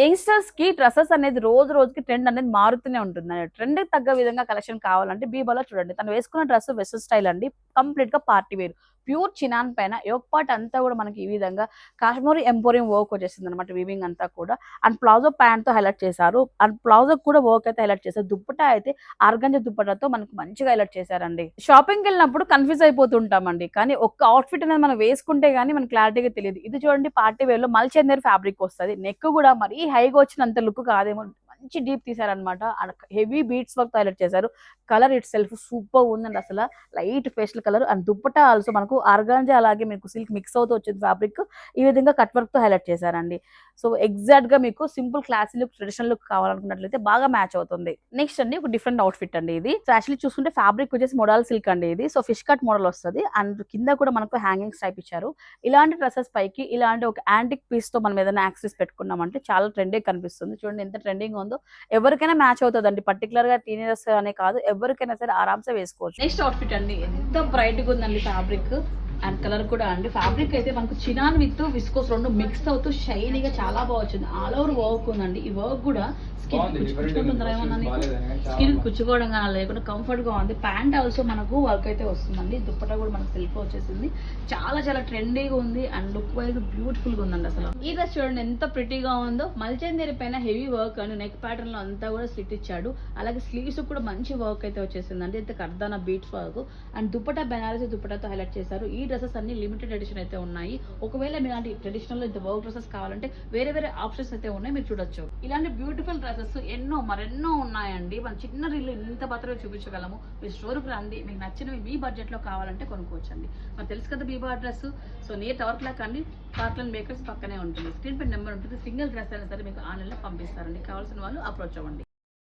యంగ్స్టర్స్కి dresses అనేది రోజు రోజుకి ట్రెండ్ అనేది మారుతూనే ఉంటుంది. ట్రెండ్ తగ్గ విధంగా కలెక్షన్ కావాలంటే బీబాలో చూడండి. తను వేసుకున్న డ్రెస్ వెస్టర్న్ స్టైల్ అండి. కంప్లీట్గా పార్టీ వేర్. ప్యూర్ చినాన్ పైన యోక్ పార్ట్ అంతా కూడా మనకి ఈ విధంగా కాశ్మీరీ ఎంపోరియం వర్క్ వచ్చేసింది అనమాట వీవింగ్ అంతా కూడా. అండ్ ప్లాజో ప్యాంట్తో హైలైట్ చేశారు. అండ్ ప్లాజో కూడా వర్క్ అయితే హైలైట్ చేశారు. దుప్పటా అయితే ఆర్గంజ దుప్పటతో మనకు మంచిగా హైలైట్ చేశారండి. షాపింగ్కి వెళ్ళినప్పుడు కన్ఫ్యూజ్ అయిపోతుంటామండి. కానీ ఒక్క అవుట్ఫిట్ అనేది మనం వేసుకుంటే కానీ మనకి క్లారిటీగా తెలియదు. ఇది చూడండి పార్టీ వేర్లో ఫ్యాబ్రిక్ వస్తుంది. నెక్ కూడా మరీ హైగా వచ్చినంత లుక్ కాదేమో మంచి డీప్ తీసారనమాట హెవీ బీట్స్ వర్క్ హైలైట్ చేశారు. కలర్ ఇట్ సెల్ఫ్ సూపర్ ఉందండి అసలు. Light facial colour and dupatta also మనకు ఆర్గాంజా అలాగే మీకు సిల్క్ మిక్స్ అవుతూ వచ్చింది ఫ్యాబ్రిక్. ఈ విధంగా కట్ వర్క్తో హైలైట్ చేశారండి. సో ఎగ్జాక్ట్గా మీకు simple classy look traditional look కావాలనుకున్నట్లయితే బాగా మ్యాచ్ అవుతుంది. నెక్స్ట్ అండి ఒక డిఫరెంట్ అవుట్ఫిట్ అండి ఇది. సో యాక్చువల్లీ చూసుకుంటే ఫ్యాబ్రిక్ వచ్చేసి మోడల్ సిల్క్ అండి ఇది. సో ఫిష్ కట్ మోడల్ వస్తుంది. అండ్ కింద కూడా మనకు హ్యాంగింగ్స్ టైప్ ఇచ్చారు. ఇలాంటి డ్రెస్సెస్ పైకి ఇలాంటి ఒక యాంటిక్ పీస్తో మనం ఏదైనా యాక్సెస్ పెట్టుకున్నామంటే చాలా ట్రెండింగ్ కనిపిస్తుంది. చూడండి ఎంత ట్రెండింగ్ ఉందో. ఎవరికైనా మ్యాచ్ అవుతుందండి. పర్టికులర్గా టీనేజర్స్ అనే కాదు ఎవరికైనా సరే ఆరామ్సే వేసుకోవచ్చు. నెక్స్ట్ అవుట్ఫిట్ అండి. ఎంత బ్రైట్గా ఉందండి ఫ్యాబ్రిక్. అండ్ కలర్ కూడా అండి. ఫ్యాబ్రిక్ అయితే మనకు చినాన్ విత్ విస్కోస్ రెండు మిక్స్ అవుతూ షైనీగా చాలా బాగా వచ్చింది. ఆల్ ఓవర్ వర్క్ ఉందండి. ఈ వర్క్ కూడా స్కిన్. కుచ్చుకోవడం కానీ లేకుండా కంఫర్ట్గా ఉంది. ప్యాంట్ ఆల్సో మనకు వర్క్ అయితే వస్తుందండి. దుప్పటా కూడా మనకు సెల్ఫ్ వచ్చేసింది. చాలా చాలా ట్రెండీగా ఉంది అండ్ లుక్ వైజ్ బ్యూటిఫుల్గా ఉందండి అసలు. ఈ డ్రెస్ చూడండి ఎంత ప్రిటీగా ఉందో. మల్చందేరి పైన హెవీ వర్క్ అండ్ నెక్ ప్యాటర్న్లో అంతా కూడా స్లిట్ ఇచ్చాడు. అలాగే స్లీవ్స్ కూడా మంచి వర్క్ అయితే వచ్చేసిందండి. అయితే కర్దానా beads work and dupatta Banarasi దుప్పటాతో highlight చేశారు. ఈ డ్రెస్సెస్ అన్ని లిమిటెడ్ ఎడిషన్ అయితే ఉన్నాయి. ఒకవేళ మీలాంటి ట్రెడిషనల్ ఇంత వర్క్ డ్రెస్సెస్ కావాలంటే వేరే వేరే ఆప్షన్స్ అయితే ఉన్నాయి. మీరు చూడొచ్చు. ఇలాంటి బ్యూటిఫుల్ డ్రెస్సెస్ ఎన్నో మరెన్నో ఉన్నాయండి. మన చిన్న రీల్ ఇంత మాత్రమే చూపించగలము. మీ స్టోర్కి రండి. మీకు నచ్చినవి మీ బడ్జెట్లో కావాలంటే కొనుక్కోవచ్చండి. మరి తెలుసు కదా Biba address. So near tower clock అండి పార్క్లన్ బేకర్స్ పక్కనే ఉంటుంది. స్క్రీన్ పై నెంబర్ ఉంటుంది. సింగిల్ డ్రెస్ అయినా సరే మీకు ఆన్లైన్లో పంపిస్తారండి. కావాల్సిన వాళ్ళు అప్రోచ్ అవ్వండి.